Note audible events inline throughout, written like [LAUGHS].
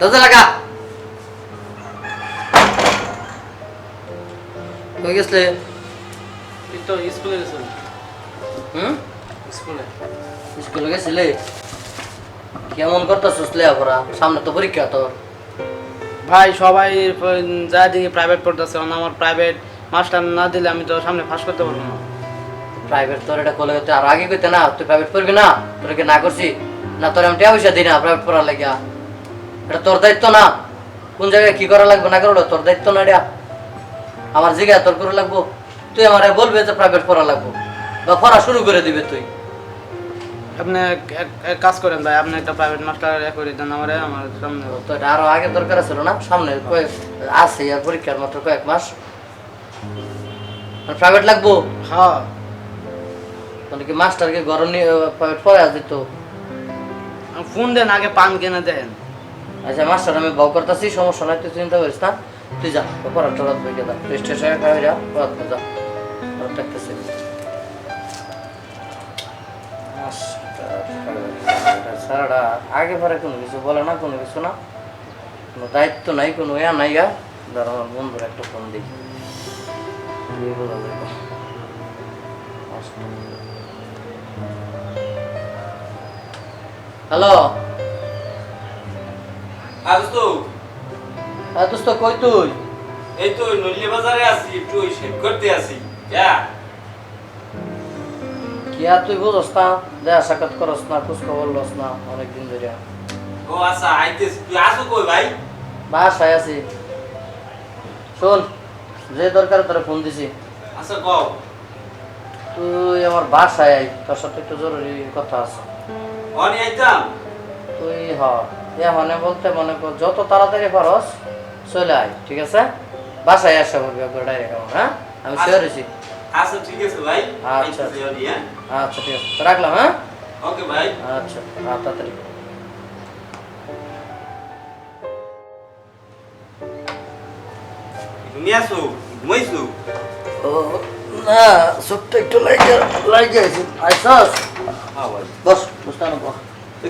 দরজা লাগা। কই গেছলে এই তো স্কুলে গেছিল হুম? স্কুলে। স্কুলে গেছিলে? কেমন করতেছিস লেখাপড়া? সামনে তো পরীক্ষা তোর। ভাই সবাই যা দিকে প্রাইভেট পড়তেছে আমার প্রাইভেট মাস্টার না দিলে আমি তো সামনে ফাঁস করতে পারব না। প্রাইভেট তোর এটা কলে হতে আর আগে কইতে না তুই প্রাইভেট পড়বি না? তোর কি না করছি? না তোর আমি টাকা পয়সা দিই না প্রাইভেট পড়ার লাগিয়া। এটা তোর দায়িত্ব না। কোন জায়গায় কি করা লাগবে না করো তোর দায়িত্ব না এটা। আমার জায়গায় তোর করে লাগবো। তুই আমার বলবে যে প্রাইভেট পড়া লাগবো। বা পড়া শুরু করে দিবে তুই। আপনি এক- কাজ করেন ভাই আপনি একটা প্রাইভেট মাস্টার করে দেন আমার আমার সামনে। তো এটা আরও আগে দরকার ছিল না? সামনে কয়েক আছে আর পরীক্ষার মাত্র কয়েক মাস। প্রাইভেট লাগবো? হ্যাঁ। মানে কি মাস্টারকে গরম নিয়ে প্রাইভেট পড়া দিত? ফোন দেন, আগে পান কিনে দেন। আচ্ছা মাস্টার, আমি বাউ করতেছি, সমস্যা নাই, তুই চিন্তা করিস না। তুই যা পড়া টড়া বইকে যা। তুই স্টেশনে খাওয়া যা পড়া যা। পড়া সারাটা আগে পরে কোনো কিছু বলে না, কোনো কিছু না। কোনো দায়িত্ব নাই, কোনো ইয়া নাই গা। ধর, আমার বন্ধুর একটা ফোন দিই। বোঝা যাবে। হ্যালো। তো হ্যাঁ দোস্ত কই তুই? এই তো নলিয়া বাজারে আছি একটু ওই শেভ করতে আছি। যা। কি আর তুই বুঝস না দেখা সাক্ষাৎ করস না খোঁজ খবর লস না অনেকদিন ধরে ও আচ্ছা আইতেছি। তুই আসো কই ভাই? বাসায় আছি। শোন যে দরকার তোরা ফোন দিছি। আচ্ছা কও। তুই আমার বাসায় আই তোর সাথে একটু জরুরি কথা আছে। অনি আইতাম তুই হ। এখানে বলতে মনে কর যত তাড়াতাড়ি পারস চলে আয় ঠিক আছে? বাসায় আসা বলবি একবার ডাইরেক্ট আমার হ্যাঁ? আমি শিওর হয়েছি আচ্ছা ঠিক আছে ভাই। আচ্ছা। হ্যাঁ? আচ্ছা ঠিক আছে। রাখলাম হ্যাঁ? ওকে ভাই। আচ্ছা হ্যাঁ তাড়াতাড়ি। তুমি আসো ঘুমাইছো? ও না সবটা একটু লাগে লাগে আইসাস? বস বুঝতে বস।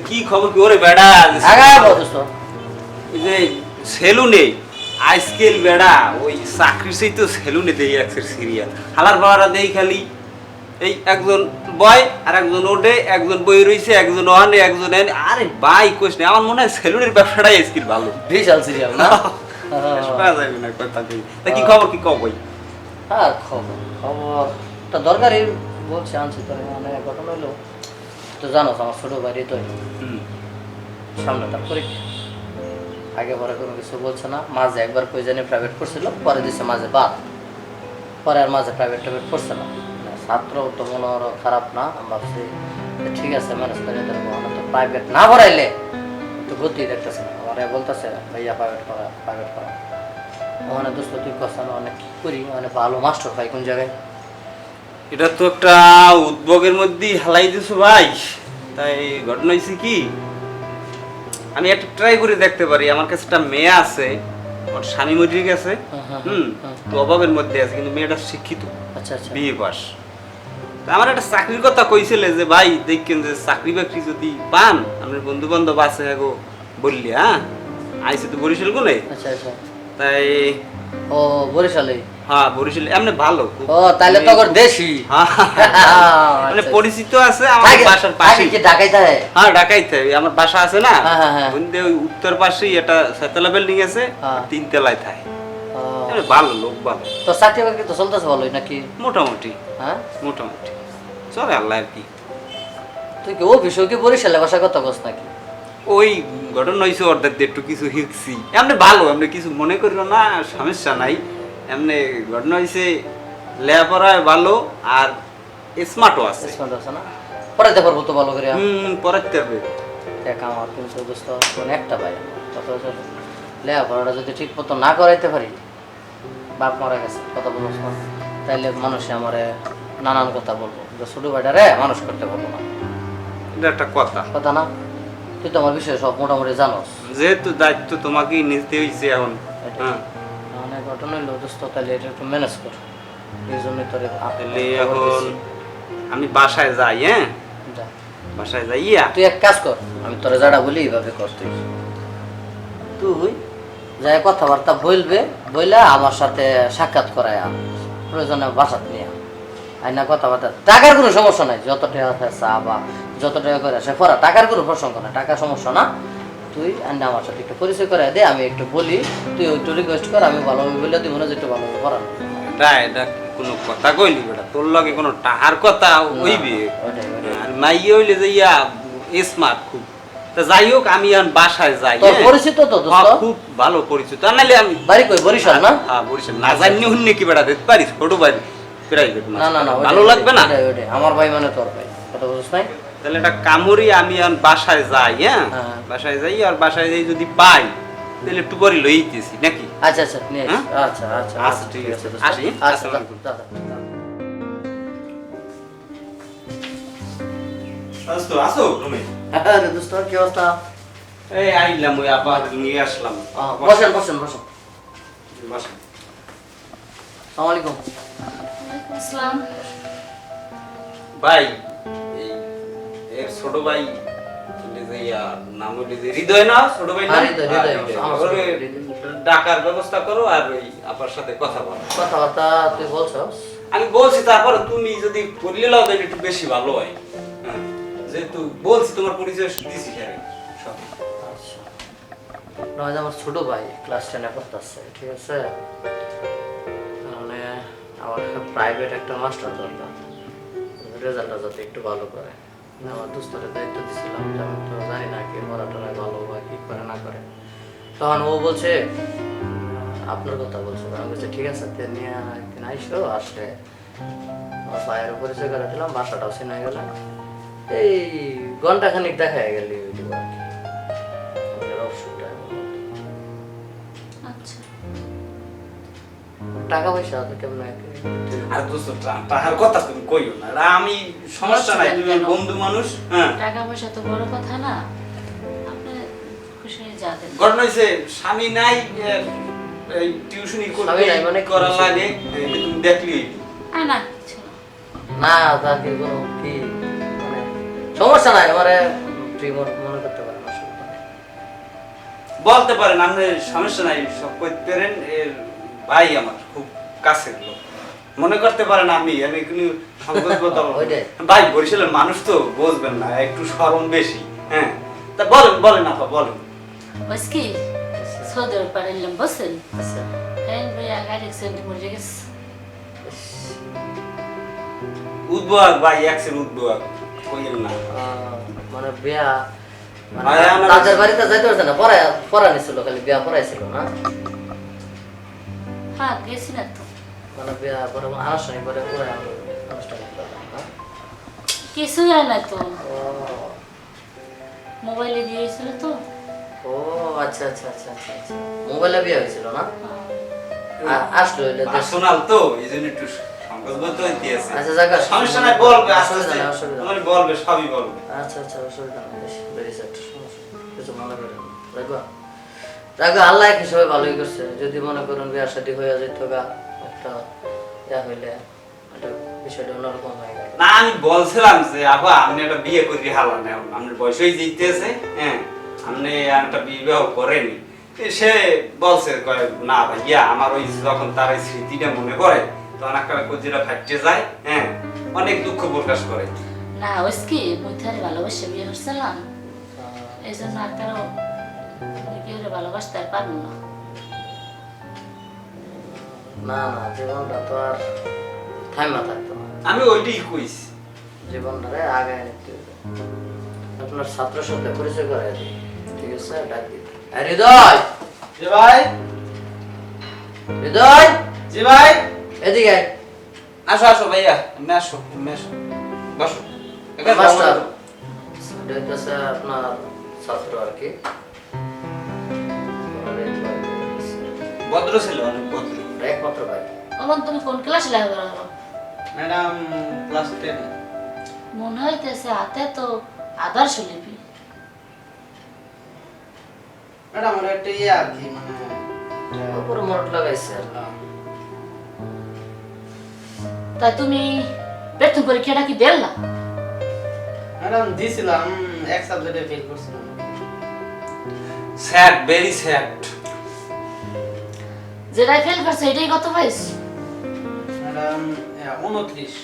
কি খবর কি? ওরে বেড়া আগা বস এই যে সেলুনে আজকেল বেড়া ওই চাকরি সেই তো সেলুনে দেই একসের সিরিয়াল। হালার বাবারা দেই খালি। এই একজন বয় আর একজন ওডে একজন বই রইছে একজন ওহানে একজন এনে। আরে কোশ নেই আমার মনে হয় সেলুনের ব্যবসাটাই ভালো। বিশাল সিরিয়াল না? [LAUGHS] পাওয়া যাবে না কথা তা কি খবর কি কব আর খবর খবর তা দরকারি বলছে আনছি তোর মানে ঘটনা হলো তো জানো আমার ছোট ভাই তো সামনে তার পরীক্ষা। আগে পরে কোনো কিছু বলছে না। মাঝে একবার কই জানি প্রাইভেট পড়ছিল পরে দিছে মাঝে বাদ। পরে আর মাঝে প্রাইভেট টাইভেট পড়ছে না। মানে ছাত্র তো মনে হলো খারাপ না। আমি ভাবছি ঠিক আছে ম্যানেজ করে দেবো তো প্রাইভেট না পড়াইলে একটু গতি দেখতেছে না। আমার বলতেছে ভাইয়া প্রাইভেট করা প্রাইভেট করা ওখানে দোস্ত তুই কথা অনেক কি করি? মানে ভালো মাস্টার পাই কোন জায়গায়? এটা তো একটা উদ্যোগের মধ্যেই হালাই দিছো ভাই। তাই ঘটনা হয়েছে কি? আমি একটা ট্রাই করে দেখতে পারি। আমার কাছে একটা মেয়ে আছে ওর স্বামী মরে গেছে। হ্যাঁ, হ্যাঁ, হুম হ্যাঁ। তো অভাবের মধ্যে আছে কিন্তু মেয়েটা শিক্ষিত। আচ্ছা আচ্ছা। বিয়ে পাস। তা আমার একটা চাকরির কথা কইছিলে যে ভাই দেখেন যে চাকরি বাকরি যদি পান আমার বন্ধু বান্ধব আছে গো বললি হ্যাঁ আইসে তো বরিশাল কোনে আচ্ছা আচ্ছা। তাই ও বরিশালে? হ্যাঁ বরিশাল। এমনি ভালো খুব। ও তাহলে তো ওর দেশি। [LAUGHS] মানে আচ্ছা। পরিচিত আছে আমার বাসার পাশে কি ঢাকায় থাকে হ্যাঁ ঢাকাইতে। আমার বাসা আছে না? হ্যাঁ। ওইদিকে ওই উত্তর পাশেই একটা সাতলা বিল্ডিং আছে হ্যাঁ। তিন তলায় থাকে। ভালো লোক ভালো। তো চাকরি বাকরি তো চলতেছে ভালোই নাকি? মোটামুটি। হ্যাঁ? মোটামুটি। চলে আল্লাহ আর কি। তুই কি ও বিষয় কি বরিশালে বাসা কথা নাকি? ওই ঘটনা হয়েছে অর্ধেক একটু কিছু এমনি ভালো এমনি কিছু মনে করিল না সমস্যা নাই। এমনি ঘটনা হয়েছে লেখাপড়ায় ভালো আর স্মার্টও আছে। স্মার্ট আছে না? পড়াইতে পারব তো ভালো করে হুম পড়াতে হবে দেখ আমার কিন্তু দোস্ত মানে একটা ভাই কত বছর লেখাপড়াটা যদি ঠিক মতো না করাইতে পারি বাপ মারা গেছে কথা বলব তাইলে মানুষে আমারে নানান কথা বলব। যে ছোটো ভাইটা রে মানুষ করতে পারব না। এটা একটা কথা। কথা না? তুই তো আমার বিষয়ে সব মোটামুটি জানোস। যেহেতু দায়িত্ব তোমাকেই নিতে হয়েছে এখন। হ্যাঁ। ঘটনা হইল দোস্ত তাহলে এটা একটু ম্যানেজ কর। এই তোর তাহলে এখন আমি বাসায় যাই হ্যাঁ? বাসায় যাইয়া তুই এক কাজ কর আমি তোরা যারা বলি এইভাবে কর তুই। তুই? যাই কথাবার্তা বলবে বইলে আমার সাথে সাক্ষাৎ করায়। প্রয়োজনে বাসাত নিয়ে আন। আই না কথাবার্তা টাকার কোনো সমস্যা নাই। যত টাকা আছে চা বা যত টাকা করে আসে পড়া টাকার কোনো প্রসঙ্গ না টাকার সমস্যা না। তুই আন্না আমার সাথে একটু পরিচয় করে দে আমি একটু বলি তুই একটু রিকোয়েস্ট কর আমি ভালোভাবে বলে দিব না যে একটু ভালোভাবে এটা এটা কোনো কথা কইলি বেটা তোর লগে কোনো টাহার কথা হইবে। আর হইলে যে ইয়া স্মার্ট খুব। তা যাই হোক আমি এখন বাসায় যাই তোর হ্যাঁ? পরিচিত তো দোস্ত। হ্যাঁ, খুব ভালো পরিচিত। আর নাইলে আমি বাড়ি কই বরিশাল না? হ্যাঁ বরিশাল। না জানি হুন্নি কি বেড়া দিতে পারিস ছোট বাড়ি প্রাইভেট না না না ভালো লাগবে না। আমার ভাই মানে তোর ভাই কথা বুঝছ নাই? তাহলে একটা কামড়ি আমি এখন বাসায় যাই হ্যাঁ হ্যাঁ। বাসায় যাই আর বাসায় যাই যদি পাই তাহলে একটু পরে লইতেছি নাকি আচ্ছা আচ্ছা। হ্যাঁ? আচ্ছা আচ্ছা আচ্ছা, ঠিক আছে। আসি। আচ্ছা আসসালামু আলাইকুম। হ্যাঁ দোস্ত কি অবস্থা এই আইলাম ওই আবার নিয়ে আসলাম বসেন বসেন বসেন বসেন। সালাম আলাইকুম আসসালাম ভাই এর ছোট ভাই বলে নাম হইলে হৃদয় না ছোট ভাই না? হ্যাঁ, হ্যাঁ, ডাকার ব্যবস্থা করো আর ওই আপার সাথে কথা বলো। কথাবার্তা তুই বলছস আমি বলছি তারপরে তুমি যদি করলে লাও তাহলে একটু বেশি ভালো হয়। হ্যাঁ, যেহেতু বলছি তোমার পরিচয় দিছি স্যার সব। আচ্ছা। নয় আমার ছোট ভাই ক্লাস টেনে পড়তেছে ঠিক আছে? আমার প্রাইভেট একটা মাস্টার দরকার। রেজাল্টটা যাতে একটু ভালো করে। আমার দুস্তরের দায়িত্ব দিছিলাম যে আমি তো জানি না ভালো বা কি করে না করে। তখন ও বলছে, আপনার কথা বলছে। আমি বলছি, ঠিক আছে, তে নিয়ে একদিন আইসো, আসলে আমার পায়ের পরিচয় করে দিলাম বাসাটাও চিনে গেল। এই ঘন্টাখানিক দেখা গেল। টাকা পয়সা কেমন আর দোস্ত টাকার কথা তুমি কইও না। আমি সমস্যা নাই তুমি বন্ধু মানুষ হ্যাঁ। টাকা পয়সা তো বড় কথা না। আপনি খুশি ঘটনা হয়েছে স্বামী নাই এই টিউশনি করতে মানে করা লাগে তুমি দেখলি। না না। না তা কোনো কি সমস্যা নাই আমার তুই মনে করতে পারেন বলতে পারেন আপনি সমস্যা নাই সব করতে পারেন এর ভাই আমার খুব কাছের লোক। মনে করতে পারেন আমি আমি কোনো ভাই বরিশালের মানুষ তো বুঝবেন না একটু শরম বেশি হ্যাঁ। তা বলেন বলেন আপা বলেন। বস কি? সদর পারিলাম বসেন আচ্ছা। হ্যাঁ ভাই আগার এক্সিডেন্ট মরে গেছে। উদ্ভব ভাই একসের উদ্ভব কইেন না। মানে বিয়া মানে তাদের বাড়িতে যাইতে পারছে না? পড়ায় পড়া নিছিল খালি বিয়া পড়াইছিল না? হ্যাঁ গেছি না তো মানে বিয়া পরে আনুষ্ঠানিক পরে পড়ায় অনুষ্ঠান কিছুই হয় না তো ও মোবাইলে দিয়েছিল তো ও আচ্ছা আচ্ছা আচ্ছা আচ্ছা আচ্ছা মোবাইলে বিয়ে হয়েছিল না হ্যাঁ। আসলো তো এই জন্য একটু আচ্ছা, সমস্যা নাই বলবে অসুবিধা নাই। তোমার বলবে সবই বলবে আচ্ছা আচ্ছা অসুবিধা নেই বেশ কিছু মনে করেন। দেখো আল্লাহ এক হিসাবে ভালোই করছে। যদি মনে করুন বিয়ার সাথে হয়ে যেত গা একটা ইয়া হইলে একটা বিষয়টা অন্যরকম হয়ে গেল। না আমি বলছিলাম যে আবা আপনি একটা বিয়ে করে হালান এখন। আপনার বয়সই জিতেছে হ্যাঁ? আপনি একটা বিবাহ করেনি সে বলছে কয়, না ভাইয়া আমার ওই যখন তার ওই স্মৃতিটা মনে করে তখন একটা কজিরা ফাটতে যায় হ্যাঁ? অনেক দুঃখ প্রকাশ করে। না ওইস কি ভালোবাসে বিয়ে করছিলাম। এই জন্য আর কারও ভালোবাসতে আর পারব না। না না জীবনটা তো আর থাইমা থাকতো আমি ওইটাই কইছি জীবনটারে আগে নিতে আপনার ছাত্র সাথে পরিচয় করে দিই। ঠিক আছে ডাক দিই। হৃদয়! জি ভাই। হৃদয়! জি ভাই। এদিকে। আসো আসো ভাইয়া এমনি আসো এমনি আসো। বসো। এখানে মাস্টার বসো। আপনার ছাত্র আর কি। ভদ্র ছিল অনেক ভদ্র। একমাত্র ভাই। অমন তুমি কোন ক্লাসে করো? Madam class ten. মনে হইতেছে হাতে তো আদর্শ লিপি। ম্যাডাম একটা ইয়ে আর কি মানে উপরে মোট লাগাইছে আর তাই তুমি বেতন পরীক্ষাটা কি দিলা? ম্যাডাম দিছিলাম এক সাবজেক্টে ফেল করছিলাম। স্যাড ভেরি স্যাড যেটাই ফেল করছে এটাই কত পাইস ম্যাডাম উনত্রিশ।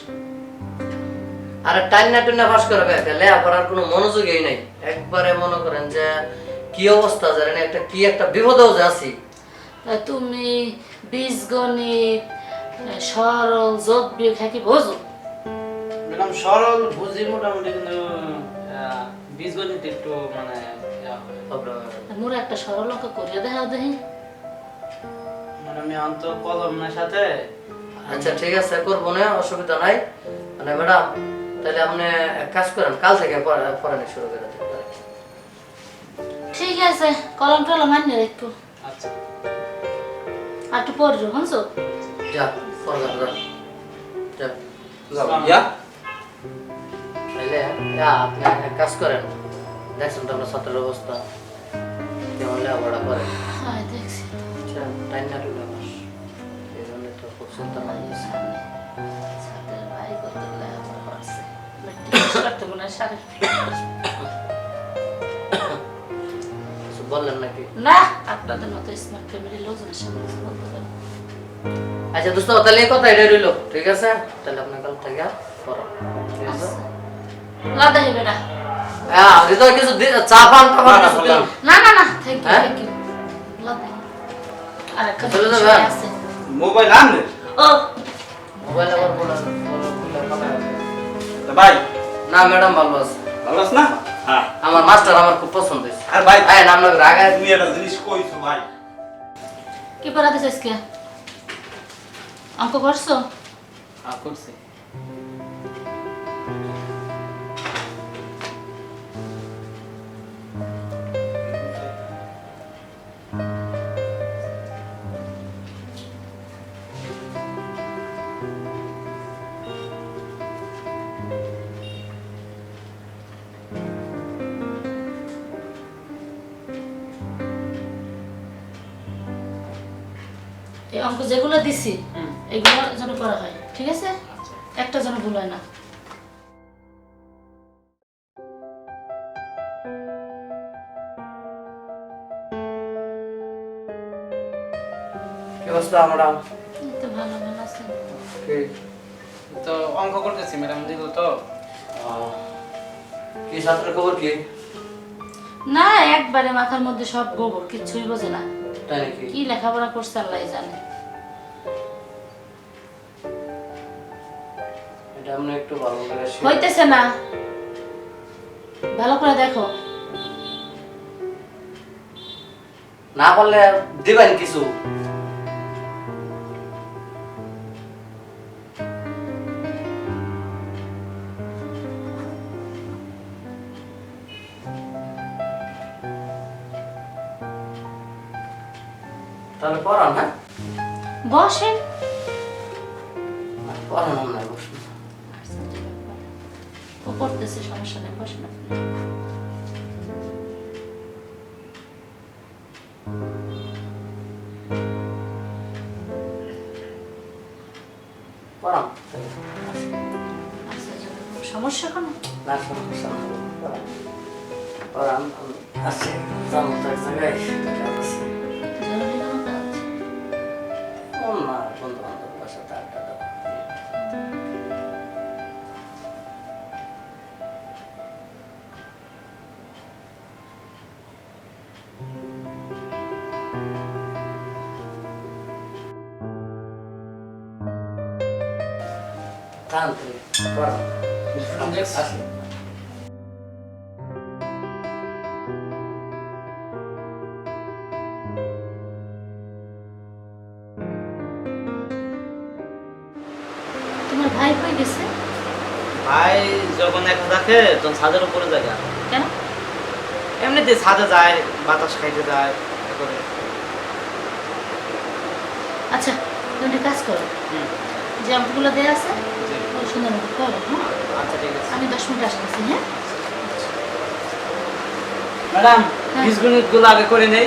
আরে টাইনা পাস করার কোনো মনোযোগই নাই। একবারে মনে করেন যে কি অবস্থা জানেন একটা কি একটা বিপদেও যে আছি। তুমি বীজগণিত সরল যোগ বিয়োগ হ্যাঁ কি বোঝো? ম্যাডাম সরল বুঝি মোটামুটি কিন্তু বীজগণিত একটু মানে হয়। মোর একটা সরল অঙ্ক করিয়ে দেখা দেখি। ম্যাডাম এখন তো কলম না সাথে। আচ্ছা ঠিক আছে করব না অসুবিধা নাই। মানে ম্যাডাম তাহলে আপনি এক কাজ করেন কাল থেকে পড়া- পড়ানো শুরু করে দিতে পারেন। ঠিক আছে কলম টলম আনিয়ে রাখব আচ্ছা। আর একটু পড়ো শুনছো? যা পড়া যা। যা ইয়া? তাহলে যা আপনি এক কাজ করেন। দেখছেন তো আপনার ছাত্রের অবস্থা। কেমন লেখাপড়া করে হ্যাঁ দেখছি। আচ্ছা টাইম না মাস এই জন্য তো খুব চিন্তা লাগতেছে ছাদের ভাই কত লেখাপড়া করতে মনে সাড়ে বললেন নাকি না আপনাদের মতো স্মার্ট ফ্যামিলির লোকজনের সামনে বলতে পারি আচ্ছা দোস্ত তাহলে এই কথা এটা রইল। ঠিক আছে? তাহলে আপনি কাল থেকে পড়ান ঠিক আছে? লাদা হেবে না। হ্যাঁ হৃদয় কিছু দি- চা পান টাপান না না না। Thank you? থ্যাংক ইউ লাদা আর আছে। মোবাইল আনলে? মোবাইল আবার বলে ভাই। না ম্যাডাম ভালো আছে। ভালো আছ না? হ্যাঁ। আমার মাস্টার আমার খুব পছন্দ হয়েছে। আর ভাই আয় নাম লোক রাগায় তুমি একটা জিনিস কইছো ভাই। কি পড়াতে চাইছ কে? অঙ্ক করছ? হ্যাঁ করছি। যেগুলো দিছি এগুলো যেন করা হয়। ঠিক আছে? একটা যেন ভুল হয় না। কি অবস্থা ম্যাডাম? তো ভালো ভালো আছে। কি? তো অঙ্ক করতেছি ম্যাডাম দিল তো। কি খবর কি? না একবারে মাথার মধ্যে সব গোবর কিছুই বোঝে না। কি লেখাপড়া করছে আল্লাহ জানে। আপনি একটু ভালো করে হইতেছে না। ভালো করে দেখো। না পারলে দিবেন কিছু। তাহলে পড়ান হ্যাঁ? বসেন। পড়ান না বসুন। পড়তেছে সমস্যা নেই আচ্ছা, যাবে। সমস্যা কোনো? না সমস্যা না আছি যাব তো এক জায়গায়। Pardon. Yes. তোমার ভাই কই গেছে? ভাই যখন একা থাকে তখন ছাদের উপরে যায় কেন? এমনিতে ছাদে যায় বাতাস খাইতে যায় করে। আচ্ছা তুমি কাজ করো। যে অঙ্কগুলো দেওয়া আছে সুন্দর মতো তো? হ্যাঁ। আচ্ছা ঠিক আছে। আমি দশ মিনিট আসতেছি হ্যাঁ? ম্যাডাম বিশ মিনিটগুলো আগে করে নেই।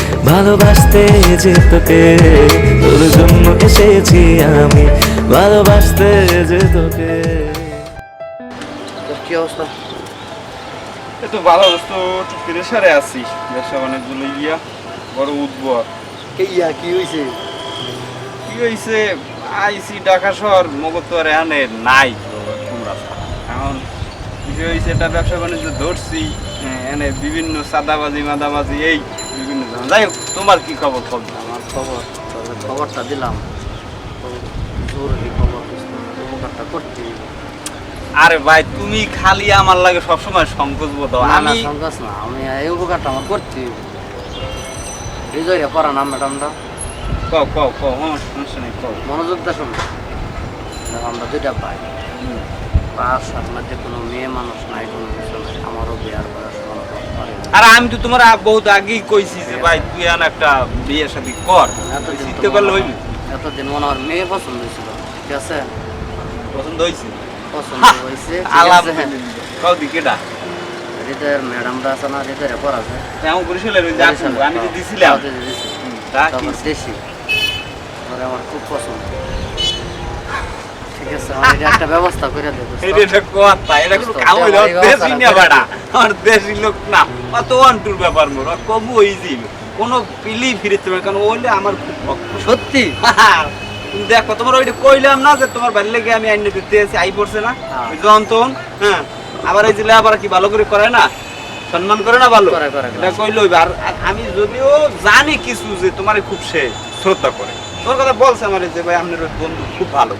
ভালোবাসতে যে তোকে তোর জন্য এসেছি আমি ভালোবাসতে যে তোকে তোর কি অবস্থা? এতো ভালো অবস্থা একটু প্রেশারে আছি। ব্যবসা বাণিজ্য লইয়া বড় উদ্ভব কে ইয়া কি হয়েছে কি হয়েছে আইসি ঢাকা শহর মগজ তো আর এখানে নাই। তোমরা। এখন বিষয় হয়েছে এটা ব্যবসা বাণিজ্য ধরছি হ্যাঁ, এনে বিভিন্ন সাদাবাজি মাদাবাজি এই। যাই হোক তোমার কি খবর খবর আমার খবর তবে খবরটা দিলাম। জরুরি খবর উপকারটা করতে আরে ভাই তুমি খালি আমার লাগে সবসময় সংকোচ বোধ আমি সংকোচ না আমি এই উপকারটা আমার করতে হৃদয়রে পড়া না ম্যাডামটা কও কও কও হ্যাঁ সমস্যা নেই কও। মনোযোগ দিয়ে শুনো। আমরা দুইটা পাই পাঁচ সাত মধ্যে কোনো মেয়ে মানুষ নাই কোনো কিছু নাই। আমারও বিয়ার বয়স। আর আমি তো তোমার বহুত আগেই কইছি যে ভাই তুই আন একটা বিয়ে শাদী কর। শিখতে পারলে হইবি? এতদিন মনে হয় মেয়ে পছন্দ হয়েছিল ঠিক আছে? পছন্দ হয়েছে পছন্দ হয়েছে আলাপ আছে? কাউ দি হৃদয়ের ম্যাডামটা আছে না হৃদয়ের পড়া আছে। বরিশালের ওই আমি দিছিলাম। দেশি। ওরে আমার খুব পছন্দ। ঠিক আছে আমার একটা ব্যবস্থা করে দেবো এটা কথা এটা কোনো কাম হইল দেশি না বাড়া। আমার দেশি লোক না। অত অন্টুর ব্যাপার মোর কবু হয়ে যাইবে কোনো পিলি ফিরিতে পারে কারণ ওইলে আমার খুব সত্যি? তুমি দেখো তোমার ওইটা কইলাম না যে তোমার বাড়ি লেগে আমি আইনে দিতে আছি আই পড়ছে না। হ্যাঁ। যখন তখন হ্যাঁ। আবার এই জেলে আবার কি ভালো করে করে না? সম্মান করে না ভালো। এটা কইলো আর আমি যদিও জানি কিছু যে তোমার খুব সে শ্রদ্ধা করে। তোর কথা বলছে আমার যে ভাই আপনার বন্ধু খুব ভালো?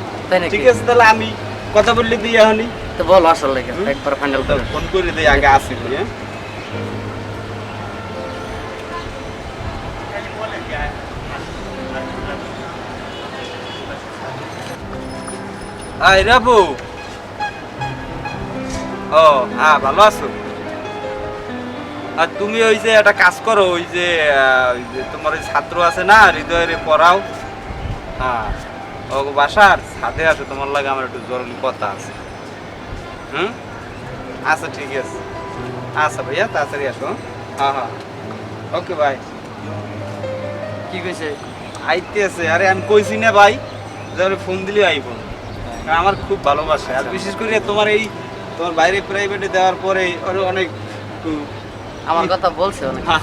ঠিক আছে তাহলে আমি কথা বললে দিয়ে হলি তো বলো আসলে একবার ফাইনাল ফোন করে। দিই আগে আসি হ্যাঁ? আই রাবু। ও হ্যাঁ ভালো আছো? আর তুমি ওই যে একটা কাজ করো, ওই যে ওই যে তোমার ওই ছাত্র আছে না, হৃদয়ের পড়াও হ্যাঁ ও বাসার সাথে আছে, তোমার লাগে আমার একটু জরুরি কথা আছে। হুম? আচ্ছা ঠিক আছে। আচ্ছা ভাইয়া, তাড়াতাড়ি আসো হ্যাঁ হ্যাঁ। ওকে ভাই কি কইছে? আইতে আছে আরে আমি কইছি না ভাই ফোন দিলে আইব। কারণ আমার খুব ভালোবাসে। আর বিশেষ করে তোমার এই তোমার বাইরে প্রাইভেটে দেওয়ার পরে ওর অনেক আমার কথা বলছে অনেক। হ্যাঁ,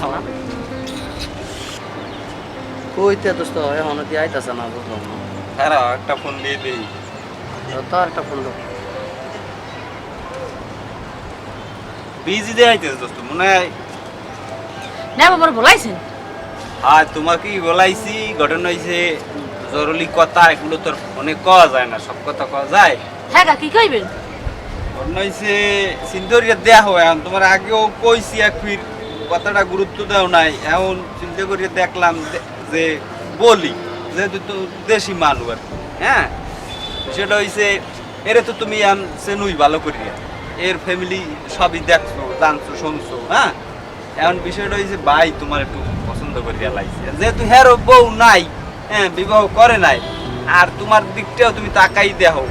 কইতে দোস্ত এখনও কি আইতাছে না বুঝলাম না। খারাপ একটা ফোন দিয়ে দিই। তো আর একটা ফোন দাও। বিজি দিয়ে আইতেছে দোস্ত মনে হয় না বাবার বলাইছেন? আর তোমাকেই বলাইছি ঘটনা হয়েছে জরুরি কথা এগুলো তোর ফোনে কওয়া যায় না সব কথা কওয়া যায়। হ্যাঁ কা, কইবেন হয়েছে সিন্দরিয়া দেয়া হয় এখন তোমার আগেও কইছি এক ফির কথাটা গুরুত্ব দেও নাই এখন চিন্তা করিয়া দেখলাম যে- বলি যেহেতু তো দেশি মানুষ আর হ্যাঁ? সেটা হইছে এরে তো তুমি আন চেনুই ভালো করিয়া এর ফ্যামিলি সবই দেখছ জানছো শুনছো হ্যাঁ? এখন বিষয়টা হয়েছে ভাই তোমার একটু পছন্দ করিয়া লাগছে যেহেতু হেরো বউ নাই হ্যাঁ বিবাহ করে নাই। আর তোমার দিকটাও তুমি তাকাই দেখো।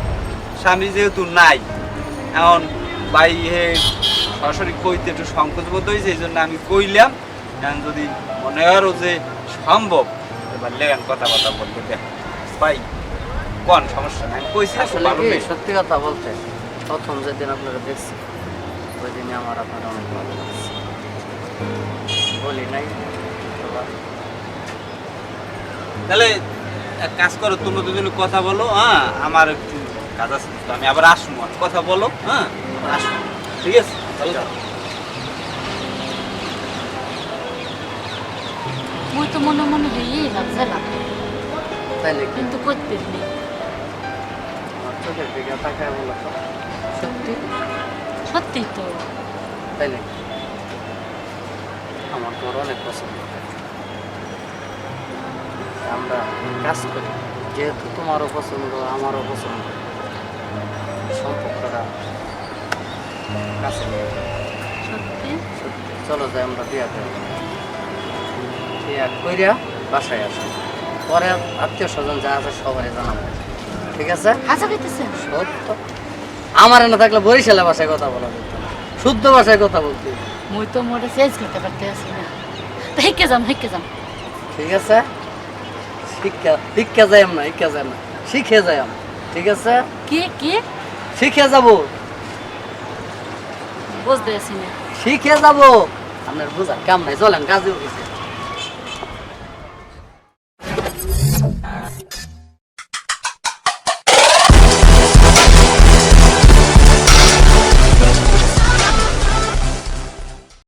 স্বামী যেহেতু নাই এখন ভাই হে সরাসরি কইতে একটু সংকোচ বোধ হয়েছে এই জন্য আমি কইলাম এখন যদি মনে হয় যে সম্ভব এবার লেগান কথাবার্তা বলতে দেখ। ভাই কোন সমস্যা নাই কইছি আসলে। সত্যি কথা বলতে প্রথম যেদিন আপনারা দেখছি ওই দিনই আমার আপনার অনেক ভালো লাগছে। বলি নাই তাহলে এক কাজ করো তোমরা দুজনে কথা বলো হ্যাঁ? আমার একটু কাজ আছে তো আমি আবার আসব কথা বলো হ্যাঁ? আসব ঠিক আছে? চলো মুই তো মনে মনে হইয়েই ভাবছিলাম তাই নাকি? কিন্তু করতে নেই চোখের দিকে তাকায় বলো সত্যি? সত্যি তো। তাই আমার তোর অনেক পছন্দ। আমরা কাজ করি। যেহেতু তোমারও পছন্দ আমারও পছন্দ। সম্পর্কটা কাছে সত্যি? সত্যি। চলো যাই আমরা বিয়া করি বিয়া কইরা বাসায় আসো। পরে আত্মীয় স্বজন যা আছে সবাই জানাব। ঠিক আছে? হাসা খাইতেছেন সত্য। আমার না থাকলে বরিশালে ভাষায় কথা বলা যেত শুদ্ধ ভাষায় কথা বলতে। মুই তো মোটে চেঞ্জ করতে পারতে আছি না হেঁকে যাম হেঁকে যাম। ঠিক আছে? শিক্ষা শিক্ষা যাই না শিক্ষা যাই না শিখে যাই ঠিক আছে? কি কি? শিখে যাব। বুঝতে আছি না। শিখে যাব। আপনার বোঝা কাম নাই চলেন কাজে উঠেছে